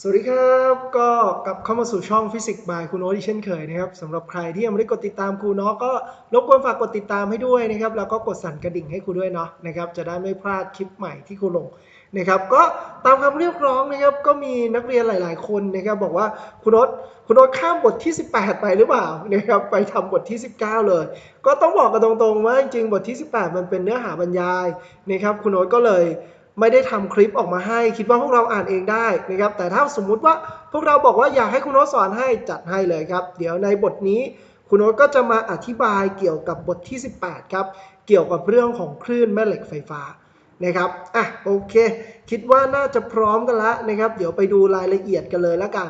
สวัสดีครับ ก็กลับเข้ามาสู่ช่องฟิสิกส์บายครูโน้ตอีกเช่นเคยนะครับสำหรับใครที่ยังไม่ได้กดติดตามครูเนาะก็รบกวนฝากกดติดตามให้ด้วยนะครับแล้วก็กดสั่นกระดิ่งให้ครูด้วยเนาะนะครับจะได้ไม่พลาดคลิปใหม่ที่ครูลงนะครับก็ตามคำเรียกร้องนะครับก็มีนักเรียนหลาย ๆ คนนะครับบอกว่าครูโน้ตครูโน้ตข้ามบทที่ 18 ไปหรือเปล่านะครับไปทำบทที่ 19 เลย ก็ต้องบอกกันตรงๆว่าจริงๆบทที่ 18 มันเป็นเนื้อหาบรรยายนะครับครูโน้ตก็เลย ไม่ได้ทำคลิปออกมาให้ คิดว่าพวกเราอ่านเองได้นะครับ แต่ถ้าสมมุติว่าพวกเราบอกว่าอยากให้คุณโน้ตสอนให้จัดให้เลยครับ เดี๋ยวในบทนี้คุณโน้ตก็จะมาอธิบายเกี่ยวกับบทที่ 18 ครับ เกี่ยวกับเรื่องของคลื่นแม่เหล็กไฟฟ้านะครับ อะโอเค คิดว่าน่าจะพร้อมกันแล้วนะครับ เดี๋ยวไปดูรายละเอียดกันเลยละกัน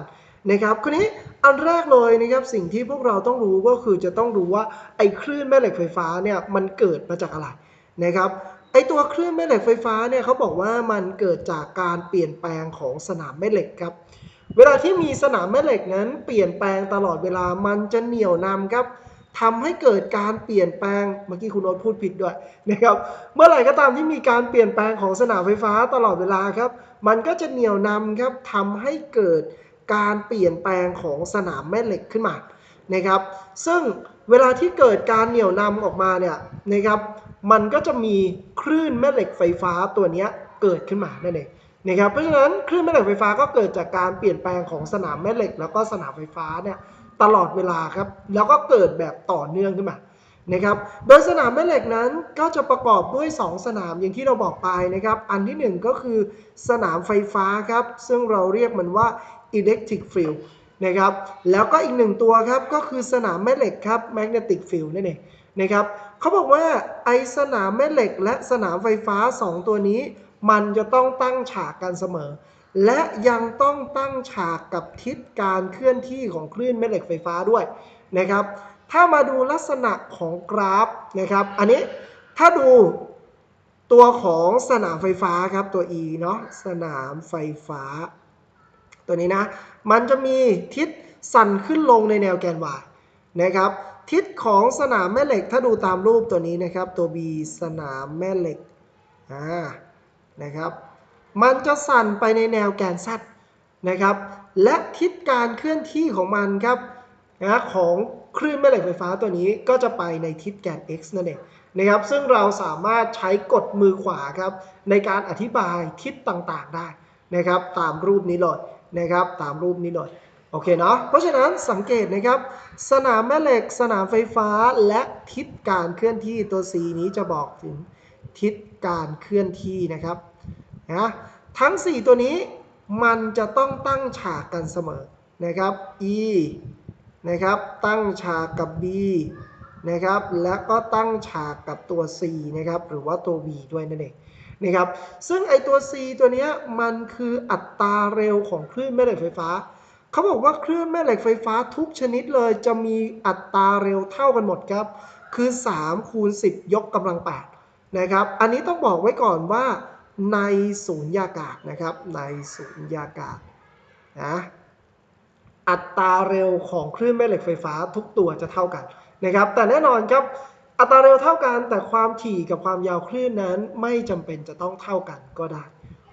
นะครับคราวนี้อันแรกเลยนะครับสิ่งที่พวกเราต้องรู้ก็คือจะต้องรู้ว่าไอ้คลื่นแม่เหล็กไฟฟ้าเนี่ยมันเกิดมาจากอะไรนะครับ ไอตัวคลื่นแม่เหล็กไฟฟ้าเนี่ยเขาบอกว่ามันเกิดจากการเปลี่ยนแปลงของสนามแม่เหล็กครับ เวลาที่มีสนามแม่เหล็กนั้น เปลี่ยนแปลงตลอดเวลามันจะเหนี่ยวนำครับทำให้เกิดการเปลี่ยนแปลง เมื่อกี้คุณโน้ตพูดผิดด้วยนะครับ เมื่อไหร่ก็ตามที่มีการเปลี่ยนแปลงของสนามไฟฟ้าตลอดเวลาครับ มันก็จะเหนี่ยวนำครับทำให้เกิดการเปลี่ยนแปลงของสนามแม่เหล็กขึ้นมานะครับ ซึ่งเวลาที่เกิดการเหนี่ยวนำออกมาเนี่ยนะครับ มันก็จะมีคลื่นแม่เหล็กไฟฟ้าตัวนี้เกิดขึ้นมานั่นเองนะครับเพราะฉะนั้นคลื่นแม่เหล็กไฟฟ้าก็เกิดจากการเปลี่ยนแปลงของสนามแม่เหล็ก แล้วก็สนามไฟฟ้าเนี่ยตลอดเวลาครับแล้วก็เกิดแบบต่อเนื่องขึ้นมานะครับโดยสนามแม่เหล็กนั้นก็จะประกอบด้วย 2 สนามอย่างที่เราบอกไปนะครับ อันที่ 1 ก็คือสนามไฟฟ้าครับ ซึ่งเราเรียกมันว่า electric field นะครับแล้วก็อีกหนึ่งตัวครับก็คือสนามแม่เหล็กครับ magnetic field นั่นเองนะครับ เขาบอกว่าไอสนามแม่เหล็กและสนามไฟฟ้า 2 ตัวนี้ มันจะต้องตั้งฉากกันเสมอ และยังต้องตั้งฉากกับทิศการเคลื่อนที่ของคลื่นแม่เหล็กไฟฟ้าด้วยนะครับ ถ้ามาดูลักษณะของกราฟนะครับ อันนี้ถ้าดูตัวของสนามไฟฟ้าครับตัว E เนาะสนามไฟฟ้า ตัวนี้นะ มันจะมีทิศสั่นขึ้นลงในแนวแกน y นะครับ ทิศของสนามแม่เหล็กถ้าดูตามรูปตัวนี้นะครับ ตัว B สนามแม่เหล็กอ่านะครับ มันจะสั่นไปในแนวแกน z นะครับ และทิศการเคลื่อนที่ของมันครับนะของคลื่นแม่เหล็กไฟฟ้าตัวนี้ก็จะไปในทิศแกน x นั่นเองนะครับ ซึ่งเราสามารถใช้กดมือขวาครับในการอธิบายทิศต่างๆได้นะครับ ตามรูปนี้เลยนะครับ ตามรูปนี้เลย โอเคเนาะ เพราะฉะนั้นสังเกตนะครับ สนามแม่เหล็ก สนามไฟฟ้าและทิศการเคลื่อนที่ตัว C นี้จะบอกถึงทิศการเคลื่อนที่นะครับนะทั้ง 4 ตัวนี้มันจะต้องตั้งฉากกันเสมอนะครับ E นะครับตั้งฉากกับ B นะครับและก็ตั้งฉากกับตัว C นะครับหรือว่าตัว V ด้วยนั่นเองนะครับซึ่งไอตัว C ตัวเนี้ยมันคืออัตราเร็วของคลื่นแม่เหล็กไฟฟ้า เขาบอกว่าคลื่นแม่เหล็กไฟฟ้าทุกชนิดเลยจะมีอัตราเร็วเท่ากันหมดครับ คือ 3 คูณ 10 ยกกำลัง 8 นะครับ อันนี้ต้องบอกไว้ก่อนว่าในศูนยากาศนะครับ ในศูนยากาศนะอัตราเร็วของคลื่นแม่เหล็กไฟฟ้าทุกตัวจะเท่ากันนะครับ แต่แน่นอนครับอัตราเร็วเท่ากัน แต่ความถี่กับความยาวคลื่นนั้นไม่จำเป็นจะต้องเท่ากันก็ได้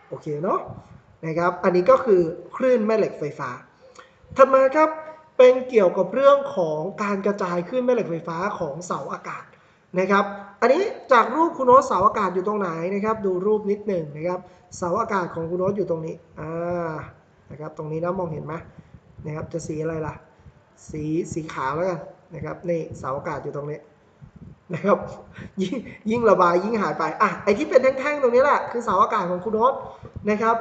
โอเคเนาะนะครับ อันนี้ก็คือคลื่นแม่เหล็กไฟฟ้า ถัดมาครับเป็นเกี่ยวกับเรื่องของการกระจายคลื่นแม่เหล็กไฟฟ้าของเสาอากาศนะครับ อันนี้จากรูปคุณโน้ตเสาอากาศอยู่ตรงไหนนะครับ ดูรูปนิดหนึ่งนะครับ เสาอากาศของคุณโน้ตอยู่ตรงนี้อ่านะครับตรงนี้นะมองเห็นไหมนะครับจะสีอะไรล่ะ สีสีขาวแล้วกันนะครับนี่เสาอากาศอยู่ตรงนี้นะครับยิ่งยิ่งระบายยิ่งหายไปอะไอที่เป็นแท่งๆตรงนี้แหละคือเสาอากาศของคุณโน้ตนะครับ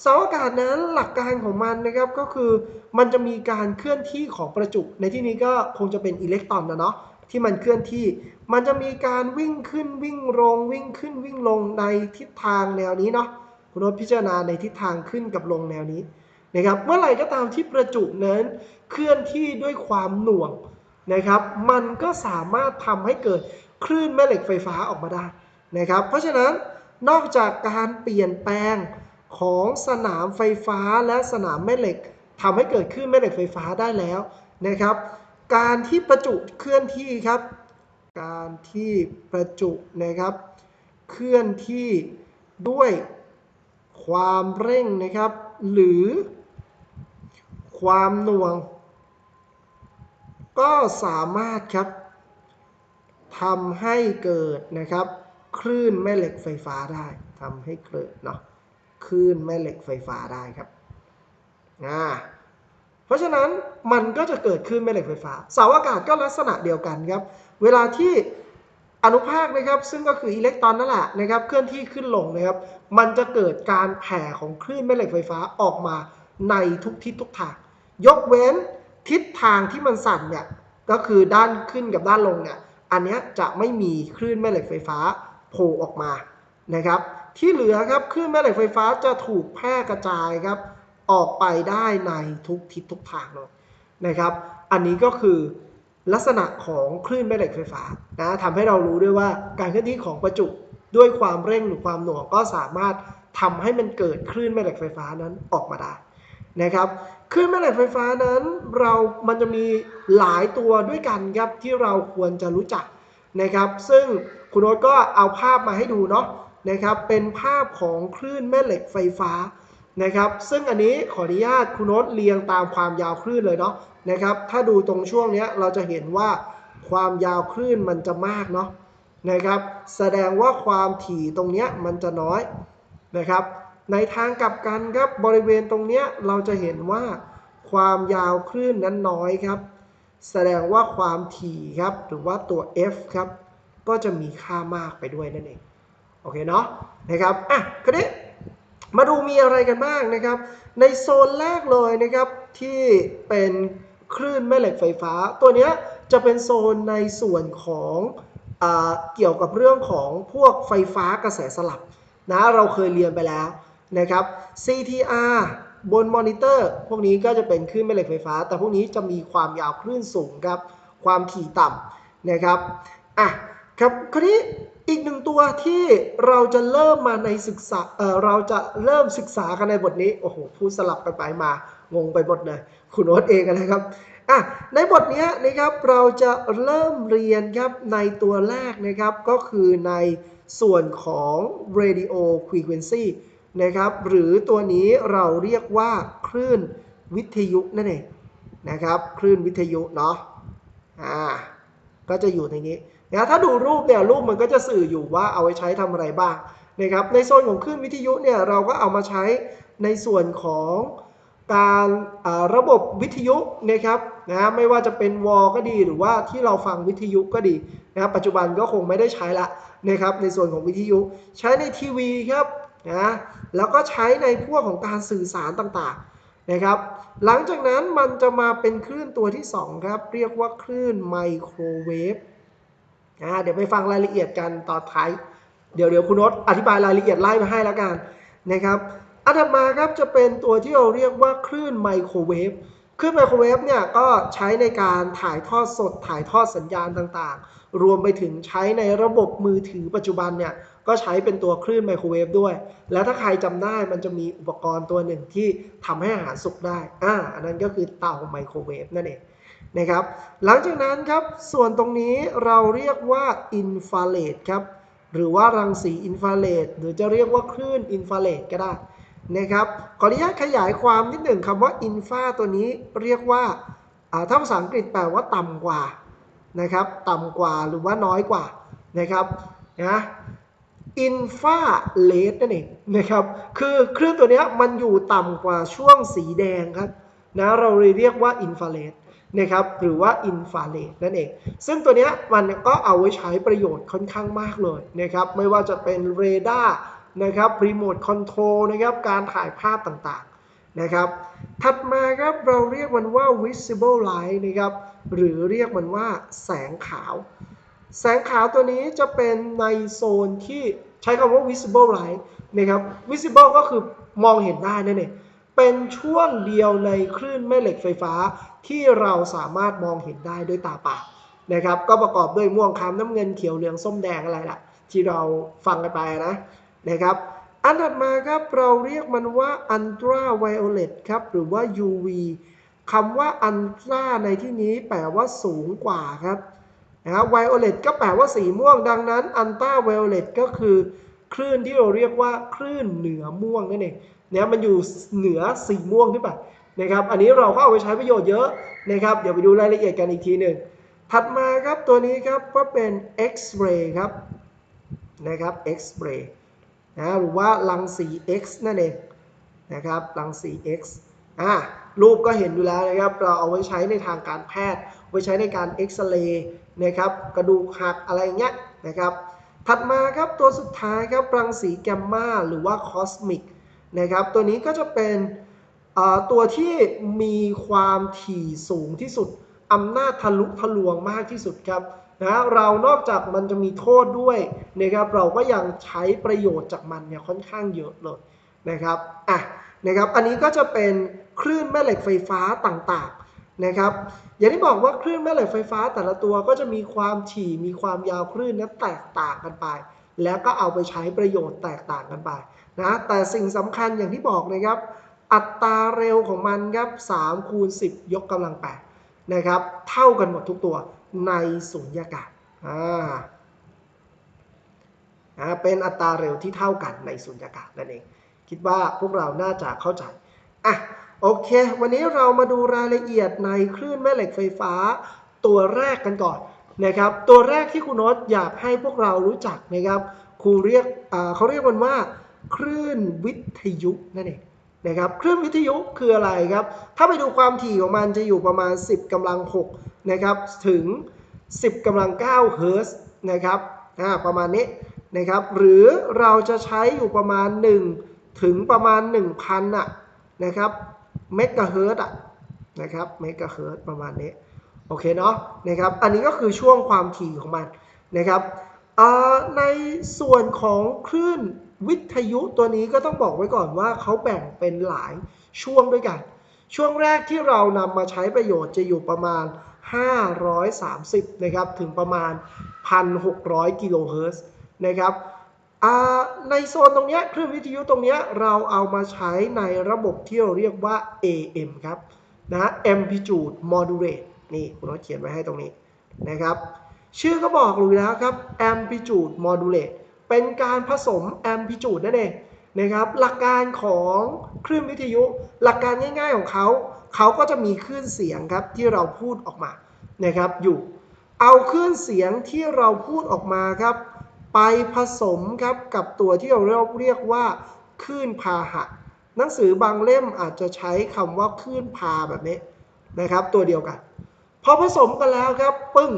เสาอากาศนั้นหลักการของมันนะครับก็คือมันจะมีการเคลื่อนที่ของประจุ ในที่นี้ก็คงจะเป็นอิเล็กตรอนนะเนาะที่มันเคลื่อนที่ มันจะมีการวิ่งขึ้นวิ่งลงวิ่งขึ้นวิ่งลงในทิศทางแนวนี้เนาะคุณน้ตพิจารณาในทิศทางขึ้นกับลงแนวนี้นะครับเมื่อไหร่ก็ตามที่ประจุนั้นเคลื่อนที่ด้วยความหน่วงนะครับ มันก็สามารถทำให้เกิดคลื่นแม่เหล็กไฟฟ้าออกมาได้นะครับ เพราะฉะนั้นนอกจากการเปลี่ยนแปลง ของสนามไฟฟ้าและสนามแม่เหล็กทำให้เกิดขึ้นแม่เหล็กไฟฟ้าได้แล้วนะครับ การที่ประจุเคลื่อนที่ครับ การที่ประจุนะครับ เคลื่อนที่ด้วยความเร่งนะครับ หรือความหน่วง ก็สามารถครับทำให้เกิดนะครับ คลื่นแม่เหล็กไฟฟ้าได้ทำให้เกิดเนาะ คลื่นแม่เหล็กไฟฟ้าได้ครับอ่าเพราะฉะนั้นมันก็จะเกิดคลื่นแม่เหล็กไฟฟ้า เสาอากาศก็ลักษณะเดียวกันครับ เวลาที่อนุภาคนะครับ ซึ่งก็คืออิเล็กตรอนนั่นแหละนะครับ เคลื่อนที่ขึ้นลงนะครับ มันจะเกิดการแผ่ของคลื่นแม่เหล็กไฟฟ้าออกมาในทุกทิศทุกทาง ยกเว้นทิศทางที่มันสั่นเนี่ย ก็คือด้านขึ้นกับด้านลงเนี่ย อันนี้จะไม่มีคลื่นแม่เหล็กไฟฟ้าโผล่ออกมานะครับ ที่เหลือครับคลื่นแม่เหล็กไฟฟ้าจะถูกแพร่กระจายครับออกไปได้ในทุกทิศทุกทางเลยนะครับ อันนี้ก็คือลักษณะของคลื่นแม่เหล็กไฟฟ้านะทำให้เรารู้ด้วยว่าการเคลื่อนที่ของประจุด้วยความเร่งหรือความหน่วงก็สามารถทำให้มันเกิดคลื่นแม่เหล็กไฟฟ้านั้นออกมาได้นะครับคลื่นแม่เหล็กไฟฟ้านั้นเรามันจะมีหลายตัวด้วยกันครับที่เราควรจะรู้จักนะครับ ซึ่งคุณโน้ตก็เอาภาพมาให้ดูเนาะ นะครับเป็นภาพของคลื่นแม่เหล็กไฟฟ้านะครับ ซึ่งอันนี้ขออนุญาตคุณโน้ตเรียงตามความยาวคลื่นเลยเนาะนะครับ ถ้าดูตรงช่วงเนี้ยเราจะเห็นว่าความยาวคลื่นมันจะมากเนาะนะครับ แสดงว่าความถี่ตรงเนี้ยมันจะน้อยนะครับ ในทางกลับกันครับบริเวณตรงเนี้ยเราจะเห็นว่าความยาวคลื่นนั้นน้อยครับ แสดงว่าความถี่ครับหรือว่าตัว f ครับก็จะมีค่ามากไปด้วยนั่นเอง โอเคเนาะนะครับอะคราวนี้มาดูมีอะไรกันบ้างนะครับ ในโซนแรกเลยนะครับที่เป็นคลื่นแม่เหล็กไฟฟ้า ตัวเนี้ยจะเป็นโซนในส่วนของอเกี่ยวกับเรื่องของพวกไฟฟ้ากระแสสลับนะเราเคยเรียนไปแล้วนะครับ CTR บนมอนิเตอร์ พวกนี้ก็จะเป็นคลื่นแม่เหล็กไฟฟ้า แต่พวกนี้จะมีความยาวคลื่นสูงครับ ความถี่ต่ำนะครับ อะครับคราวนี้ อีกหนึ่งตัวที่เราจะเริ่มมาในศึกษาเเราจะเริ่มศึกษากันในบทนี้ โอ้โห พูดสลับกันไปมา งงไปหมดเลย คุณโน้ตเองนะครับอะในบทนี้นะครับ เราจะเริ่มเรียนครับในตัวแรกนะครับ ก็คือในส่วนของ radio frequency นะครับ หรือตัวนี้เราเรียกว่าคลื่นวิทยุนั่นเองนะครับ คลื่นวิทยุเนาะ อ่า ก็จะอยู่ในนี้ นะถ้าดูรูปเนี่ยรูปมันก็จะสื่ออยู่ว่าเอาไว้ใช้ทำอะไรบ้างนะครับในโซนของคลื่นวิทยุเนี่ยเราก็เอามาใช้ในส่วนของการระบบวิทยุนะครับนะไม่ว่าจะเป็นวอลก็ดีหรือว่าที่เราฟังวิทยุก็ดีนะครับปัจจุบันก็คงไม่ได้ใช้ละนะครับในส่วนของวิทยุใช้ในทีวีครับนะแล้วก็ใช้ในพวกของการสื่อสารต่างๆนะครับหลังจากนั้นมันจะมาเป็นคลื่นตัวที่ 2 ครับ เรียกว่าคลื่นไมโครเวฟ อ่าเดี๋ยวไปฟังรายละเอียดกันต่อท้าย เดี๋ยวเดี๋ยวคุณนศอธิบายรายละเอียดไล่มาให้แล้วกันนะครับอันถัดมาครับจะเป็นตัวที่เราเรียกว่าคลื่นไมโครเวฟคลื่นไมโครเวฟเนี่ยก็ใช้ในการถ่ายทอดสดถ่ายทอดสัญญาณต่างๆ รวมไปถึงใช้ในระบบมือถือปัจจุบันเนี่ยก็ใช้เป็นตัวคลื่นไมโครเวฟด้วย แล้วถ้าใครจำได้มันจะมีอุปกรณ์ตัวหนึ่งที่ทำให้อาหารสุกได้ อ่า อันนั้นก็คือเตาไมโครเวฟนั่นเอง นะครับ หลังจากนั้นครับ ส่วนตรงนี้เราเรียกว่าอินฟราเรดครับ หรือว่ารังสีอินฟราเรดหรือจะเรียกว่าคลื่นอินฟราเรดก็ได้นะครับขออนุญาตขยายความนิดหนึ่งคำว่าอินฟาตัวนี้เรียกว่าถ้าภาษาอังกฤษแปลว่าต่ำกว่านะครับต่ำกว่าหรือว่าน้อยกว่านะครับนะอินฟาเลสนั่นเองนะครับคือคลื่นตัวนี้มันอยู่ต่ำกว่าช่วงสีแดงครับนะเราเลยเรียกว่าอินฟาเรด นะครับหรือว่าอินฟาเรดนั่นเอง ซึ่งตัวนี้มันก็เอาไว้ใช้ประโยชน์ค่อนข้างมากเลยนะครับไม่ว่าจะเป็นเรดาร์นะครับรีโมทคอนโทรลนะครับการถ่ายภาพต่างๆนะครับถัดมาครับเราเรียกมันว่า visible light นะครับหรือเรียกมันว่าแสงขาว แสงขาวตัวนี้จะเป็นในโซนที่ใช้คำว่า visible light นะครับ visible ก็คือมองเห็นได้นั่นเอง เป็นช่วงเดียวในคลื่นแม่เหล็กไฟฟ้าที่เราสามารถมองเห็นได้ด้วยตาเปล่านะครับ ก็ประกอบด้วยม่วงคล้ำน้ำเงินเขียวเหลืองส้มแดงอะไรล่ะ ที่เราฟังกันไปนะนะครับ อันถัดมาครับเราเรียกมันว่า ultra violet ครับหรือว่า UV คำว่า ultra ในที่นี้แปลว่าสูงกว่าครับนะครับ violet ก็แปลว่าสีม่วงดังนั้น ultra violet ก็คือ คลื่นที่เราเรียกว่าคลื่นเหนือม่วงนั่นเอง นี่ยมันอยู่เหนือสีม่วงขึ้นไปนะครับ อันนี้เราก็เอาไปใช้ประโยชน์เยอะนะครับ เดี๋ยวไปดูรายละเอียดกันอีกทีหนึ่ง ถัดมาครับตัวนี้ครับก็เป็น X-ray ครับนะครับ X-ray นะหรือว่ารังสี X นั่นเองนะครับรังสี X อ่ารูปก็เห็นอยู่แล้วนะครับ เราเอาไว้ใช้ในทางการแพทย์ ไว้ใช้ในการเอ็กซเรย์นะครับ กระดูกหักอะไรเงี้ยนะครับ ถัดมาครับตัวสุดท้ายครับรังสีแกมมาหรือว่าคอสมิก นะครับ ตัวนี้ก็จะเป็นตัวที่มีความถี่สูงที่สุดอำนาจทะลุทะลวงมากที่สุดครับนะเรานอกจากมันจะมีโทษด้วยนะครับเราก็ยังใช้ประโยชน์จากมันเนี่ยค่อนข้างเยอะเลยนะครับอะนะครับอันนี้ก็จะเป็นคลื่นแม่เหล็กไฟฟ้าต่างๆนะครับ อย่างที่บอกว่าคลื่นแม่เหล็กไฟฟ้าแต่ละตัวก็จะมีความถี่มีความยาวคลื่นนั้นแตกต่างกันไป แล้วก็เอาไปใช้ประโยชน์แตกต่างกันไป นะแต่สิ่งสำคัญอย่างที่บอกนะครับ อัตราเร็วของมันครับ3คูณ10 ยกกำลัง8นะครับ เท่ากันหมดทุกตัวในสุญญากาศอ่าเป็นอัตราเร็วที่เท่ากันในสุญญากาศนั่นเอง คิดว่าพวกเราน่าจะเข้าใจอะโอเค วันนี้เรามาดูรายละเอียดในคลื่นแม่เหล็กไฟฟ้าตัวแรกกันก่อนนะครับ ตัวแรกที่คุณโน้ตอยากให้พวกเรารู้จักนะครับครูเรียกเขาเรียกมันว่า คลื่นวิทยุนั่นเองนะครับคลื่นวิทยุคืออะไรครับ ถ้าไปดูความถี่ของมันจะอยู่ประมาณ 10กำลัง6นะครับถึง 10กำลัง9เฮิร์ตซ์นะครับประมาณนี้นะครับหรือเราจะใช้อยู่ประมาณ 1 ถึงประมาณ 1,000อะนะครับเมกะเฮิรตซ์อะนะครับเมกะเฮิรตซ์ประมาณนี้โอเคเนาะนะครับอันนี้ก็คือช่วงความถี่ของมันนะครับในส่วนของคลื่น วิทยุตัวนี้ก็ต้องบอกไว้ก่อนว่าเขาแบ่งเป็นหลายช่วงด้วยกัน ช่วงแรกที่เรานำมาใช้ประโยชน์จะอยู่ประมาณ 530 นะครับ ถึงประมาณ 1,600 กิโลเฮิรตซ์นะครับในโซนตรงนี้คลื่นวิทยุตรงนี้เราเอามาใช้ในระบบที่เราเรียกว่า AM ครับนะ amplitude modulate นี่คุณต้องเขียนไว้ให้ตรงนี้นะครับ ชื่อก็บอกอยู่แล้วครับ amplitude modulate เป็นการผสม amplitude นั่นเองนะครับหลักการของคลื่นวิทยุ หลักการง่ายๆของเขาเขาก็จะมีคลื่นเสียงครับที่เราพูดออกมานะครับอยู่เอาคลื่นเสียงที่เราพูดออกมาครับไปผสมครับกับตัวที่เราเรียกว่าคลื่นพาหะ หนังสือบางเล่มอาจจะใช้คำว่าคลื่นพาแบบนี้นะครับ ตัวเดียวกัน พอผสมกันแล้วครับปึ้ง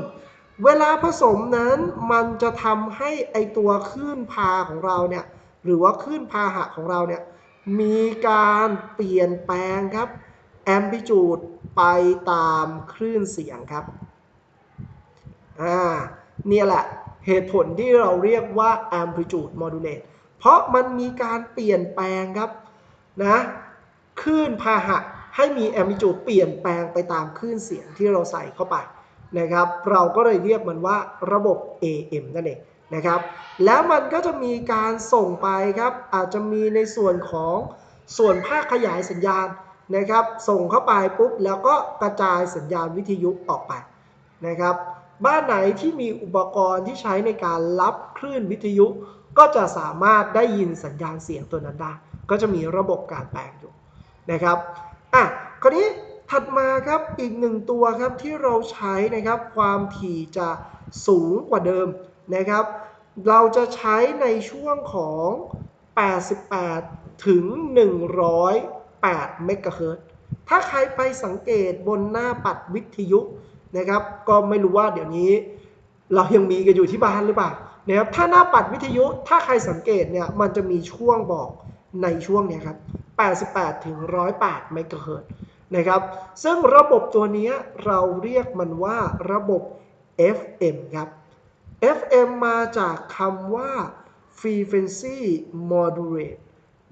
เวลาผสมนั้นมันจะทำให้ไอตัวคลื่นพาของเราเนี่ยหรือว่าคลื่นพาหะของเราเนี่ยมีการเปลี่ยนแปลงครับแอมพลิจูดไปตามคลื่นเสียงครับอ่าเนี่ยแหละเหตุผลที่เราเรียกว่า amplitude modulate เพราะมันมีการเปลี่ยนแปลงครับนะคลื่นพาหะให้มี amplitude เปลี่ยนแปลงไปตามคลื่นเสียงที่เราใส่เข้าไป นะครับ เราก็เลยเรียกมันว่าระบบ AM นั่นเองนะครับ แล้วมันก็จะมีการส่งไปครับ อาจจะมีในส่วนของส่วนภาคขยายสัญญาณนะครับ ส่งเข้าไปปุ๊บแล้วก็กระจายสัญญาณวิทยุออกไปนะครับ บ้านไหนที่มีอุปกรณ์ที่ใช้ในการรับคลื่นวิทยุ ก็จะสามารถได้ยินสัญญาณเสียงตัวนั้นได้ ก็จะมีระบบการแปลงอยู่นะครับ อะ คราวนี้ ถัดมาครับอีกหนึ่งตัวครับที่เราใช้นะครับความถี่จะสูงกว่าเดิมนะครับ เราจะใช้ในช่วงของ 88 ถึง 108 เมกะเฮิรตซ์ถ้าใครไปสังเกตบนหน้าปัดวิทยุนะครับ ก็ไม่รู้ว่าเดี๋ยวนี้ เรายังมีกันอยู่ที่บ้านหรือเปล่านะครับถ้าหน้าปัดวิทยุถ้าใครสังเกตเนี่ยมันจะมีช่วงบอกในช่วงเนี้ยครับ 88 ถึง 108 เมกะเฮิรตซ์ นะครับ ซึ่งระบบตัวนี้เราเรียกมันว่าระบบ FM ครับ FM มาจากคำว่า frequency modulate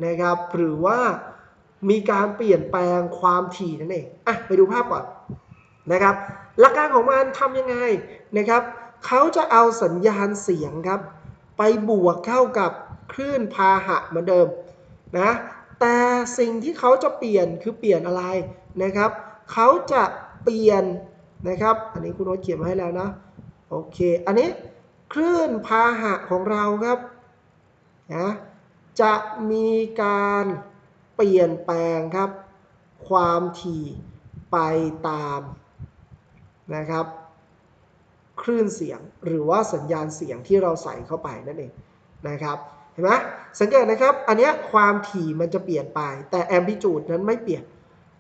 นะครับ หรือว่ามีการเปลี่ยนแปลงความถี่นั่นเอง อะ ไปดูภาพก่อนนะครับ หลักการของมันทำยังไงนะครับ เขาจะเอาสัญญาณเสียงครับ ไปบวกเข้ากับคลื่นพาหะเหมือนเดิมนะ แต่สิ่งที่เขาจะเปลี่ยนคือเปลี่ยนอะไรนะครับ เขาจะเปลี่ยนนะครับ อันนี้คุณโน้ตเขียนมาให้แล้วนะ โอเค อันนี้คลื่นพาหะของเราครับนะจะมีการเปลี่ยนแปลงครับ ความถี่ไปตามนะครับ คลื่นเสียงหรือว่าสัญญาณเสียงที่เราใส่เข้าไปนั่นเองนะครับ ห็นไหมสังเกตนะครับ อันนี้ความถี่มันจะเปลี่ยนไป แต่แอมพลิจูดนั้นไม่เปลี่ยน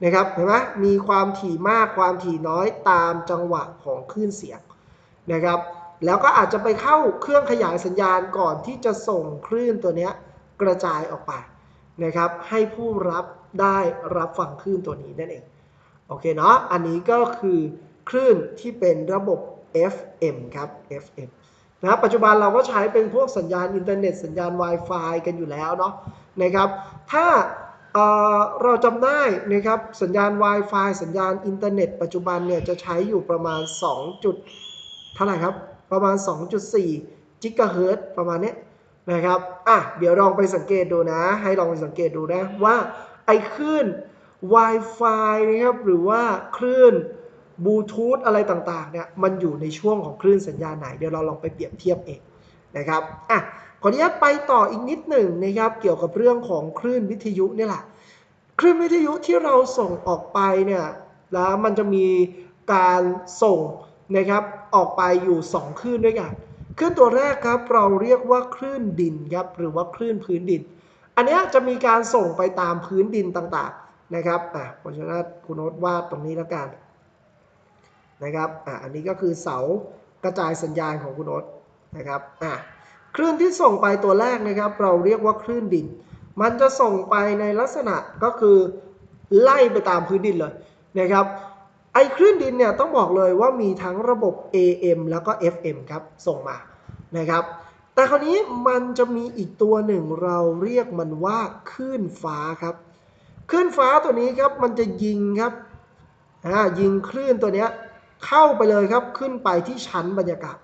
นะครับ เห็นไหมมีความถี่มากความถี่น้อยตามจังหวะของคลื่นเสียงนะครับ แล้วก็อาจจะไปเข้าเครื่องขยายสัญญาณก่อนที่จะส่งคลื่นตัวนี้กระจายออกไปนะครับ ให้ผู้รับได้รับฟังคลื่นตัวนี้นั่นเอง โอเคเนาะ อันนี้ก็คือคลื่นที่เป็นระบบ FM ครับ FM นะครับปัจจุบันเราก็ใช้เป็นพวกสัญญาณอินเทอร์เน็ตสัญญาณ Wi-Fi กันอยู่แล้วเนาะนะครับ ถ้าเเราจำได้นะครับสัญญาณ Wi-Fi สัญญาณอินเทอร์เน็ตปัจจุบันเนี่ยจะใช้อยู่ประมาณ 2 จุดเท่าไหร่ครับ ประมาณ 2.4กิกะเฮิรตซ์ประมาณนี้นะครับอะเดี๋ยวลองไปสังเกตดูนะ ให้ลองไปสังเกตดูนะว่าไอ้คลื่น Wi-Fi นะครับหรือว่าคลื่น บลูทูธอะไรต่างๆเนี่ยมันอยู่ในช่วงของคลื่นสัญญาณไหน เดี๋ยวเราลองไปเปรียบเทียบเองนะครับอะขออนุญาตไปต่ออีกนิดหนึ่งนะครับเกี่ยวกับเรื่องของคลื่นวิทยุนี่แหละคลื่นวิทยุที่เราส่งออกไปเนี่ยแล้วมันจะมีการส่งนะครับออกไปอยู่ 2 คลื่นด้วยกันคลื่นตัวแรกครับเราเรียกว่าคลื่นดินครับหรือว่าคลื่นพื้นดิน อันนี้จะมีการส่งไปตามพื้นดินต่างๆนะครับอะเพราะนั้นคุณโน้ตวาดตรงนี้แล้วกัน นะครับอะอันนี้ก็คือเสากระจายสัญญาณของคุณโอ๊ตนะครับอะคลื่นที่ส่งไปตัวแรกนะครับ เราเรียกว่าคลื่นดิน มันจะส่งไปในลักษณะก็คือไล่ไปตามพื้นดินเลยนะครับไอ้คลื่นดินเนี่ยต้องบอกเลยว่ามีทั้งระบบ AM แล้วก็ FM ครับส่งมานะครับ แต่คราวนี้มันจะมีอีกตัวหนึ่งเราเรียกมันว่าคลื่นฟ้าครับคลื่นฟ้าตัวนี้ครับมันจะยิงครับอ่ายิงคลื่นตัวเนี้ย เข้าไปเลยครับขึ้นไปที่ชั้นบรรยากาศ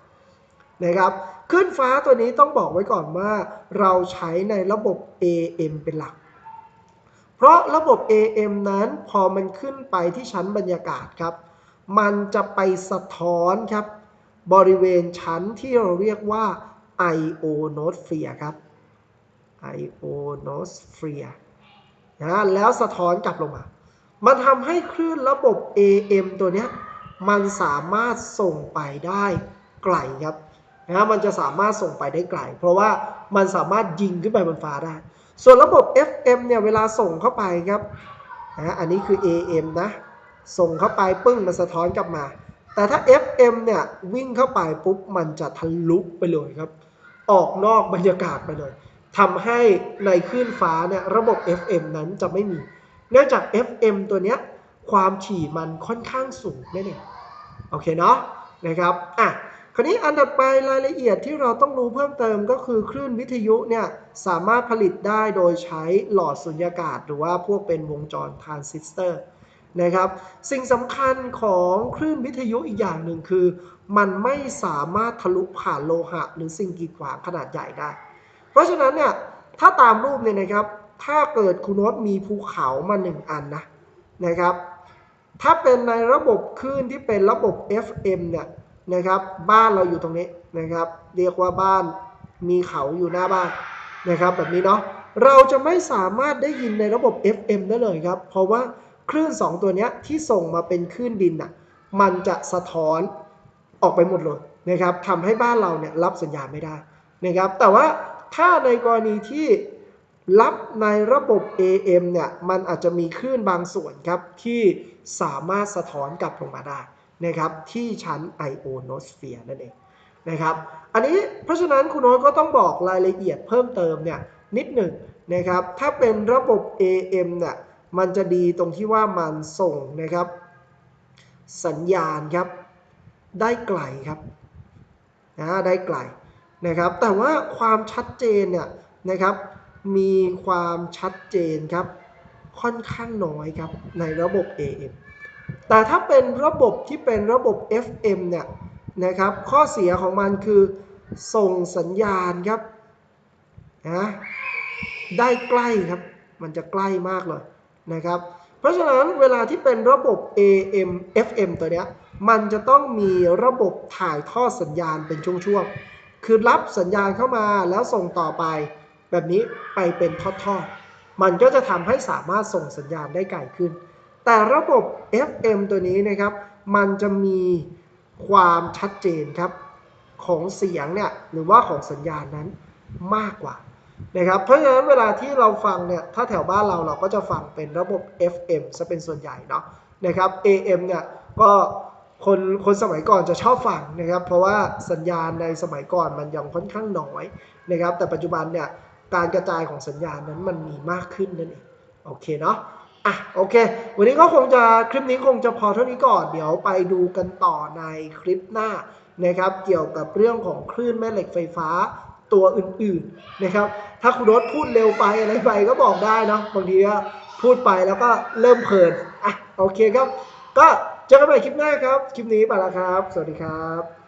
นะครับคลื่นฟ้าตัวนี้ต้องบอกไว้ก่อนว่า เราใช้ในระบบ AM เป็นหลัก เพราะระบบ AM นั้นพอมันขึ้นไปที่ชั้นบรรยากาศครับ มันจะไปสะท้อนครับ บริเวณชั้นที่เราเรียกว่า ionosphere ครับ ionosphere นะแล้วสะท้อนกลับลงมา มันทำให้คลื่นระบบ AM ตัวเนี้ย มันสามารถส่งไปได้ไกลครับนะมันจะสามารถส่งไปได้ไกล เพราะว่ามันสามารถยิงขึ้นไปบนฟ้าได้ ส่วนระบบ FM เนี่ยเวลาส่งเข้าไปครับนะอันนี้คือ AM นะ ส่งเข้าไปปึ้งมันสะท้อนกลับมา แต่ถ้า FM เนี่ยวิ่งเข้าไปปุ๊บมันจะทะลุไปเลยครับ ออกนอกบรรยากาศไปเลยทำให้ในคลื่นฟ้าเนี่ยระบบ FM นั้นจะไม่มี เนื่องจาก FM ตัวเนี้ยความถี่มันค่อนข้างสูงนั่นเอง โอเคเนาะนะครับอะคราวนี้อันดับไปรายละเอียดที่เราต้องรู้เพิ่มเติมก็คือคลื่นวิทยุเนี่ยสามารถผลิตได้โดยใช้หลอดสุญญากาศ หรือว่าพวกเป็นวงจรทรานซิสเตอร์นะครับ สิ่งสำคัญของคลื่นวิทยุอีกอย่างหนึ่งคือ มันไม่สามารถทะลุผ่านโลหะ หรือสิ่งกีดขวางขนาดใหญ่ได้ เพราะฉะนั้นเนี่ยถ้าตามรูปเนี่ยนะครับ ถ้าเกิดคุณโนตมีภูเขามาหนึ่งอันนะนะครับ ถ้าเป็นในระบบคลื่นที่เป็นระบบ FM เนี่ยนะครับ บ้านเราอยู่ตรงนี้นะครับ เรียกว่าบ้านมีเขาอยู่หน้าบ้านนะครับ แบบนี้เนาะเราจะไม่สามารถได้ยินในระบบ FM ได้เลยครับ เพราะว่าคลื่น 2 ตัวเนี้ยที่ส่งมาเป็นคลื่นดินอะมันจะสะท้อนออกไปหมดเลยนะครับทำให้บ้านเราเนี่ยรับสัญญาณไม่ได้นะครับ แต่ว่าถ้าในกรณีที่ รับในระบบ AM เนี่ย มันอาจจะมีคลื่นบางส่วนครับ ที่สามารถสะท้อนกลับลงมาได้นะครับ ที่ชั้น ionosphere นั่นเองนะครับ อันนี้เพราะฉะนั้นคุณโน้ตก็ต้องบอกรายละเอียดเพิ่มเติมเนี่ยนิดหนึ่งนะครับ ถ้าเป็นระบบ AM เนี่ยมันจะดีตรงที่ว่ามันส่งนะครับ สัญญาณครับ ได้ไกลครับนะได้ไกลนะครับ แต่ว่าความชัดเจนเนี่ยนะครับ มีความชัดเจนครับ ค่อนข้างน้อยครับในระบบ AM แต่ถ้าเป็นระบบที่เป็นระบบ FM เนี่ยนะครับ ข้อเสียของมันคือส่งสัญญาณครับนะได้ใกล้ครับ มันจะใกล้มากเลยนะครับ เพราะฉะนั้นเวลาที่เป็นระบบ AM FM ตัวเนี้ยมันจะต้องมีระบบถ่ายทอดสัญญาณเป็นช่วงๆ คือรับสัญญาณเข้ามาแล้วส่งต่อไป แบบนี้ไปเป็นทอดๆ มันก็จะทำให้สามารถส่งสัญญาณได้ไกลขึ้น แต่ระบบ FM ตัวนี้นะครับ มันจะมีความชัดเจนครับของเสียงเนี่ยหรือว่าของสัญญาณนั้นมากกว่านะครับ เพราะฉะนั้นเวลาที่เราฟังเนี่ยถ้าแถวบ้านเราเราก็จะฟังเป็นระบบ FM ซะเป็นส่วนใหญ่เนาะนะครับ AM เนี่ยก็คนคนสมัยก่อนจะชอบฟังนะครับ เพราะว่าสัญญาณในสมัยก่อนมันยังค่อนข้างน้อยนะครับ แต่ปัจจุบันเนี่ย การกระจายของสัญญาณนั้นมันมีมากขึ้นนั่นเองโอเคเนาะอะโอเค วันนี้ก็คงจะคลิปนี้คงจะพอเท่านี้ก่อน เดี๋ยวไปดูกันต่อในคลิปหน้านะครับ เกี่ยวกับเรื่องของคลื่นแม่เหล็กไฟฟ้าตัวอื่นๆนะครับ ถ้าคุณรถพูดเร็วไปอะไรไปก็บอกได้เนาะบางทีก็พูดไปแล้วก็เริ่มเพลินอะโอเคครับ ก็เจอกันใหม่คลิปหน้าครับ คลิปนี้ไปแล้วครับ สวัสดีครับ